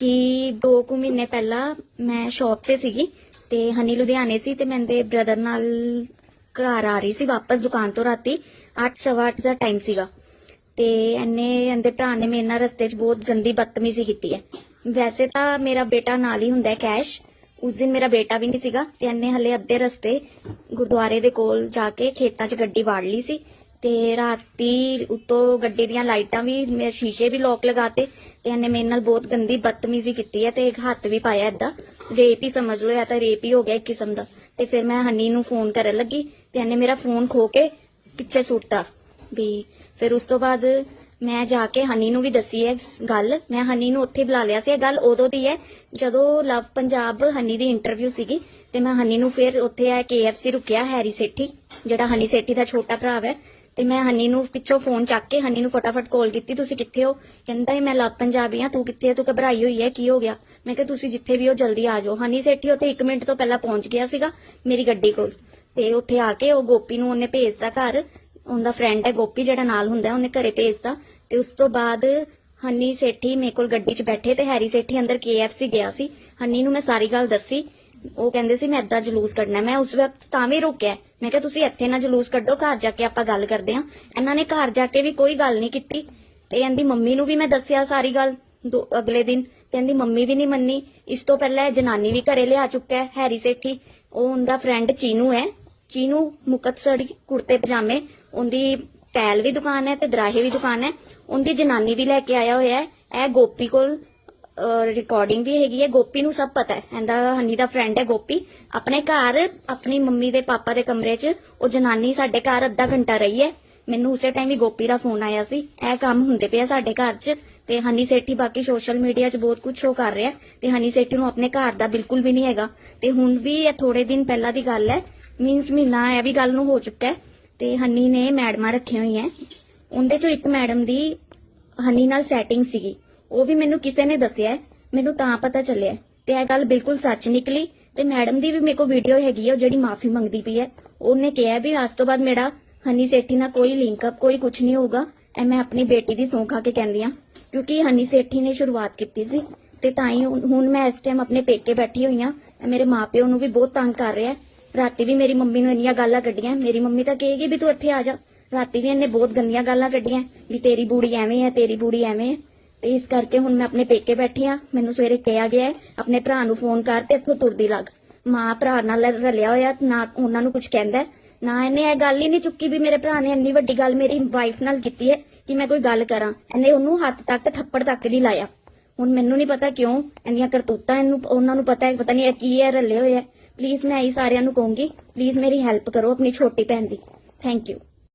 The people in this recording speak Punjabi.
ਕਿ 2 ਕੁ ਮਹੀਨੇ ਪਹਿਲਾਂ ਮੈਂ ਸ਼ੌਪ ਤੇ ਸੀਗੀ ਤੇ ਹਨੀ ਲੁਧਿਆਣੇ ਸੀ ਤੇ ਮੈਂ ਦੇ ਬ੍ਰਦਰ ਨਾਲ ਘਰ ਆ ਰਹੀ ਸੀ ਵਾਪਸ ਦੁਕਾਨ ਤੋਂ ਰਾਤੀ 8:30 ਦਾ ਟਾਈਮ ਸੀਗਾ। ਤੇ ਇਹਨੇ, ਇਹਦੇ ਭਰਾ ਨੇ ਮੇਰੇ ਨਾਲ ਰਸਤੇ 'ਚ ਬਹੁਤ ਗੰਦੀ ਬਦਤਮੀਜ਼ੀ ਕੀਤੀ ਹੈ। ਵੈਸੇ ਤਾਂ ਮੇਰਾ ਬੇਟਾ ਨਾਲ ਹੀ ਹੁੰਦਾ ਕੈਸ਼ ਉਸ ਦਿਨ ਮੇਰਾ ਬੇਟਾ ਵੀ ਨਹੀਂ ਸੀਗਾ ਤੇ ਇਹਨੇ ਹਲੇ ਅੱਧੇ ਰਸਤੇ ਗੁਰਦੁਆਰੇ ਦੇ ਕੋਲ ਜਾ ਕੇ ਖੇਤਾਂ 'ਚ ਗੱਡੀ ਵਾੜ ਲਈ ਸੀ। ਤੇ ਰਾਤੀ ਉਤੋਂ ਗੱਡੀ ਦੀਆਂ ਲਾਈਟਾਂ ਵੀ, ਮੇਰੇ ਸ਼ੀਸ਼ੇ ਵੀ ਲੋਕ ਲਗਾਤੇ ਤੇ ਇਹਨੇ ਮੇਰੇ ਨਾਲ ਬਹੁਤ ਗੰਦੀ ਬਦਤਮੀਜ਼ੀ ਕੀਤੀ ਹੈ ਤੇ ਇੱਕ ਹੱਥ ਵੀ ਪਾਇਆ ਏਦਾਂ। ਰੇਪ ਹੀ ਸਮਝ ਲਓ ਜਾਂ ਤਾਂ ਰੇਪ ਹੀ ਹੋ ਗਿਆ ਇੱਕ ਕਿਸਮ ਦਾ। ਤੇ ਫਿਰ ਮੈਂ ਹਨੀ ਨੂੰ ਫੋਨ ਕਰਨ ਲੱਗੀ ਤੇ ਇਹਨੇ ਮੇਰਾ ਫੋਨ ਖੋ ਕੇ ਪਿੱਛੇ ਸੁੱਟਤਾ ਵੀ। ਫਿਰ ਉਸ ਤੋਂ ਬਾਅਦ ਮੈਂ ਜਾ ਕੇ ਹਨੀ ਨੂੰ ਵੀ ਦੱਸੀ ਹੈ ਗੱਲ। ਮੈਂ ਹਨੀ ਨੂੰ ਉੱਥੇ ਬੁਲਾ ਲਿਆ ਸੀ, ਇਹ ਗੱਲ ਉਦੋਂ ਦੀ ਹੈ ਜਦੋਂ ਲਵ ਪੰਜਾਬ ਹਨੀ ਦੀ ਇੰਟਰਵਿਊ ਸੀਗੀ ਤੇ ਮੈਂ ਹਨੀ ਨੂੰ ਫਿਰ ਉੱਥੇ ਆ KFC ਰੁਕਿਆ ਹੈਰੀ ਸੇਠੀ, ਜਿਹੜਾ ਹਨੀ ਸੇਠੀ ਦਾ ਛੋਟਾ ਭਰਾ ਹੈ ਤੇ ਮੈਂ ਹਨੀ ਨੂੰ ਪਿੱਛੋਂ ਫੋਨ ਚੱਕ ਕੇ ਹਨੀ ਨੂੰ ਫਟਾਫਟ ਕਾਲ ਕੀਤੀ, ਤੁਸੀਂ ਕਿੱਥੇ ਹੋ? ਕਹਿੰਦਾ, ਇਹ ਮੈਂ ਲੱਭ ਪੰਜਾਬੀ ਆ ਤੂੰ ਕਿੱਥੇ ਹੈ ਤੂੰ ਘਬਰਾਈ ਹੋਈ ਹੈ, ਕੀ ਹੋ ਗਿਆ? ਮੈਂ ਕਿਹਾ, ਤੁਸੀਂ ਜਿੱਥੇ ਵੀ ਹੋ, ਜਲਦੀ ਆ ਜਾਓ। ਹਨੀ ਸੇਠੀ ਉੱਥੇ 1 ਮਿੰਟ ਤੋਂ ਪਹਿਲਾਂ ਪਹੁੰਚ ਗਿਆ ਸੀਗਾ, ਮੇਰੀ ਗੱਡੀ ਕੋਲ। ਤੇ ਉੱਥੇ ਆ ਕੇ ਉਹ ਗੋਪੀ ਨੂੰ ਉਹਨੇ ਭੇਜਦਾ ਘਰ। ਉਹਦਾ ਫਰੈਂਡ ਹੈ ਗੋਪੀ, ਜਿਹੜਾ ਨਾਲ ਹੁੰਦਾ ਉਹਨੇ ਘਰੇ ਭੇਜਦਾ ਤੇ ਉਸ ਤੋਂ ਬਾਅਦ ਹਨੀ ਸੇਠੀ ਮੇਰੇ ਕੋਲ ਗੱਡੀ 'ਚ ਬੈਠੇ ਤੇ ਹੈਰੀ ਸੇਠੀ ਅੰਦਰ KFC ਗਿਆ ਸੀ। ਹਨੀ ਨੂੰ ਮੈਂ ਸਾਰੀ ਗੱਲ ਦੱਸੀ। ਉਹ ਕਹਿੰਦੇ ਸੀ, ਮੈਂ ਏਦਾਂ ਜਲੂਸ ਕੱਢਣਾ ਮੈਂ ਉਸ ਵਕਤ ਤਾਂ ਵੀ ਰੋਕਿਆ ਮੈਂ ਕਿਹਾ, ਤੁਸੀਂ ਇੱਥੇ ਨਾ ਜਲੂਸ ਕੱਢੋ, ਘਰ ਜਾ ਕੇ ਆਪਾਂ ਗੱਲ ਕਰਦੇ ਹਾਂ। ਇਹਨਾਂ ਨੇ ਘਰ ਜਾ ਕੇ ਵੀ ਕੋਈ ਗੱਲ ਨਹੀਂ ਕੀਤੀ। ਤੇ ਇਹਦੀ ਮੰਮੀ ਨੂੰ ਵੀ ਮੈਂ ਦੱਸਿਆ ਸਾਰੀ ਗੱਲ ਦੋ- ਅਗਲੇ ਦਿਨ। ਤੇ ਇਹਦੀ ਮੰਮੀ ਵੀ ਨਹੀਂ ਮੰਨੀ। ਇਸ ਤੋਂ ਪਹਿਲਾਂ ਇਹ ਜਨਾਨੀ ਵੀ ਘਰੇ ਲਿਆ ਚੁੱਕਾ ਹੈ, ਹੈਰੀ ਸੇਠੀ। ਉਹ ਉਹਦਾ ਫਰੈਂਡ ਚੀਨੂ ਹੈ। ਚੀਨੂ ਮੁਕਤਸਰੀ ਕੁੜਤੇ ਪਜਾਮੇ, ਉਹਦੀ ਪੈਲ ਵੀ ਦੁਕਾਨ ਹੈ ਤੇ ਦਰਾਹੇ ਵੀ ਦੁਕਾਨ ਹੈ। ਉਹਦੀ ਜਨਾਨੀ ਵੀ ਲੈ ਕੇ ਆਇਆ ਹੋਇਆ ਹੈ। ਇਹ ਗੋਪੀ ਕੋਲ ਰਿਕਾਰਡਿੰਗ ਵੀ ਹੈਗੀ ਹੈ, ਗੋਪੀ ਨੂੰ ਸਭ ਪਤਾ ਹੈ। ਇਹਦਾ ਹਨੀ ਦਾ ਫਰੈਂਡ ਹੈ ਗੋਪੀ। ਆਪਣੇ ਘਰ, ਆਪਣੀ ਮੰਮੀ ਦੇ ਪਾਪਾ ਦੇ ਕਮਰੇ 'ਚ, ਉਹ ਜਨਾਨੀ ਸਾਡੇ ਘਰ ਅੱਧਾ ਘੰਟਾ ਰਹੀ ਹੈ। ਮੈਨੂੰ ਉਸੇ ਟਾਈਮ ਹੀ ਗੋਪੀ ਦਾ ਫੋਨ ਆਇਆ ਸੀ। ਇਹ ਕੰਮ ਹੁੰਦੇ ਪਿਆ ਸਾਡੇ ਘਰ 'ਚ ਤੇ ਹਨੀ ਸੇਠੀ ਬਾਕੀ ਸੋਸ਼ਲ ਮੀਡੀਆ 'ਚ ਬਹੁਤ ਕੁਝ ਸ਼ੋ ਕਰ ਰਿਹਾ ਤੇ ਹਨੀ ਸੇਠੀ ਨੂੰ ਆਪਣੇ ਘਰ ਦਾ ਬਿਲਕੁਲ ਵੀ ਨਹੀਂ ਹੈਗਾ। ਤੇ ਹੁਣ ਵੀ ਇਹ ਥੋੜੇ ਦਿਨ ਪਹਿਲਾਂ ਦੀ ਗੱਲ ਹੈ। ਮੀਨਸ ਮਹੀਨਾ ਇਹ ਵੀ ਗੱਲ ਨੂੰ ਹੋ ਚੁੱਕਾ ਹੈ। ਤੇ ਹਨੀ ਨੇ ਮੈਡਮਾਂ ਰੱਖੀਆਂ ਹੋਈਆਂ ਉਹਦੇ 'ਚੋਂ ਇੱਕ ਮੈਡਮ ਦੀ ਹਨੀ ਨਾਲ ਸੈਟਿੰਗ ਸੀਗੀ। ਉਹ ਵੀ ਮੈਨੂੰ ਕਿਸੇ ਨੇ ਦੱਸਿਆ ਹੈ, ਮੈਨੂੰ ਤਾਂ ਪਤਾ ਚੱਲਿਆ ਤੇ ਇਹ ਗੱਲ ਬਿਲਕੁਲ ਸੱਚ ਨਿਕਲੀ ਤੇ ਮੈਡਮ ਦੀ ਵੀ ਮੇਰੇ ਕੋਲ ਵੀਡੀਓ ਹੈਗੀ ਆ ਜਿਹੜੀ ਮਾਫੀ ਮੰਗਦੀ ਪਈ ਹੈ। ਉਹਨੇ ਕਿਹਾ ਵੀ ਅੱਜ ਤੋਂ ਬਾਅਦ ਮੇਰਾ ਹਨੀ ਸੇਠੀ ਨਾਲ ਕੋਈ ਲਿੰਕ ਅਪ ਕੋਈ ਕੁਝ ਨਹੀਂ ਹੋਊਗਾ। ਐ ਮੈਂ ਆਪਣੀ ਬੇਟੀ ਦੀ ਸੌਂ ਖਾ ਕੇ ਕਹਿੰਦੀ ਆ ਕਿਉਂਕਿ ਹਨੀ ਸੇਠੀ ਨੇ ਸ਼ੁਰੂਆਤ ਕੀਤੀ ਸੀ। ਤੇ ਤਾਂ ਹੀ ਹੁਣ ਮੈਂ ਇਸ ਟਾਈਮ ਆਪਣੇ ਪੇਕੇ ਬੈਠੀ ਹੋਈ ਆ ਮੇਰੇ ਮਾਪਿਓ ਨੂੰ ਵੀ ਬਹੁਤ ਤੰਗ ਕਰ ਰਿਹਾ ਰਾਤੀ ਵੀ ਮੇਰੀ ਮੰਮੀ ਨੂੰ ਇੰਨੀਆਂ ਗੱਲਾਂ ਕੱਢੀਆਂ। ਮੇਰੀ ਮੰਮੀ ਤਾਂ ਕਹੇਗੀ ਵੀ ਤੂੰ ਇੱਥੇ ਆ ਜਾ। ਰਾਤੀ ਵੀ ਇਹਨੇ ਬਹੁਤ ਗੰਦੀਆਂ ਗੱਲਾਂ ਕੱਢੀਆਂ। ਵੀ ਤੇਰੀ ਬੂੜੀ ਐਵੇਂ ਹੈ ਤੇਰੀ ਬੂੜੀ ਐਵੇਂ ਹੈ। ਤੇ ਇਸ ਕਰਕੇ ਹੁਣ ਮੈਂ ਆਪਣੇ ਪੇਕੇ ਬੈਠੀ ਆ। ਮੈਨੂੰ ਸਵੇਰੇ ਕਿਹਾ ਗਿਆ ਹੈ ਆਪਣੇ ਭਰਾ ਨੂੰ ਫੋਨ ਕਰ ਤੇ ਇੱਥੋਂ ਤੁਰਦੀ ਲੱਗ। ਮਾਂ ਭਰਾ ਨਾਲ ਰਲਿਆ ਹੋਇਆ ਨਾ ਉਹਨਾਂ ਨੂੰ ਕੁਝ ਕਹਿੰਦਾ ਹੈ, ਨਾ ਇਹਨੇ ਇਹ ਗੱਲ ਹੀ ਨਹੀਂ ਚੁੱਕੀ ਵੀ ਮੇਰੇ ਭਰਾ ਨੇ ਇੰਨੀ ਵੱਡੀ ਗੱਲ ਮੇਰੀ ਵਾਈਫ ਨਾਲ ਕੀਤੀ ਹੈ ਕਿ ਮੈਂ ਕੋਈ ਗੱਲ ਕਰਾਂ। ਇਹਨੇ ਉਹਨੂੰ ਹੱਥ ਤੱਕ ਥੱਪੜ ਤੱਕ ਨਹੀਂ ਲਾਇਆ। ਹੁਣ ਮੈਨੂੰ ਨਹੀਂ ਪਤਾ ਕਿਉਂ ਇੰਨੀਆਂ ਕਰਤੂਤਾਂ ਇਹਨੂੰ ਉਹਨਾਂ ਨੂੰ ਪਤਾ ਹੈ ਪਤਾ ਨਹੀਂ ਇਹ ਕੀ ਹੈ ਰਲੇ ਹੋਏ ਹੈ। ਪਲੀਜ਼ ਮੈਂ ਇਹੀ ਸਾਰਿਆਂ ਨੂੰ ਕਹੂੰਗੀ ਪਲੀਜ਼ ਮੇਰੀ ਹੈਲਪ ਕਰੋ ਆਪਣੀ ਛੋਟੀ ਭੈਣ ਦੀ। Thank you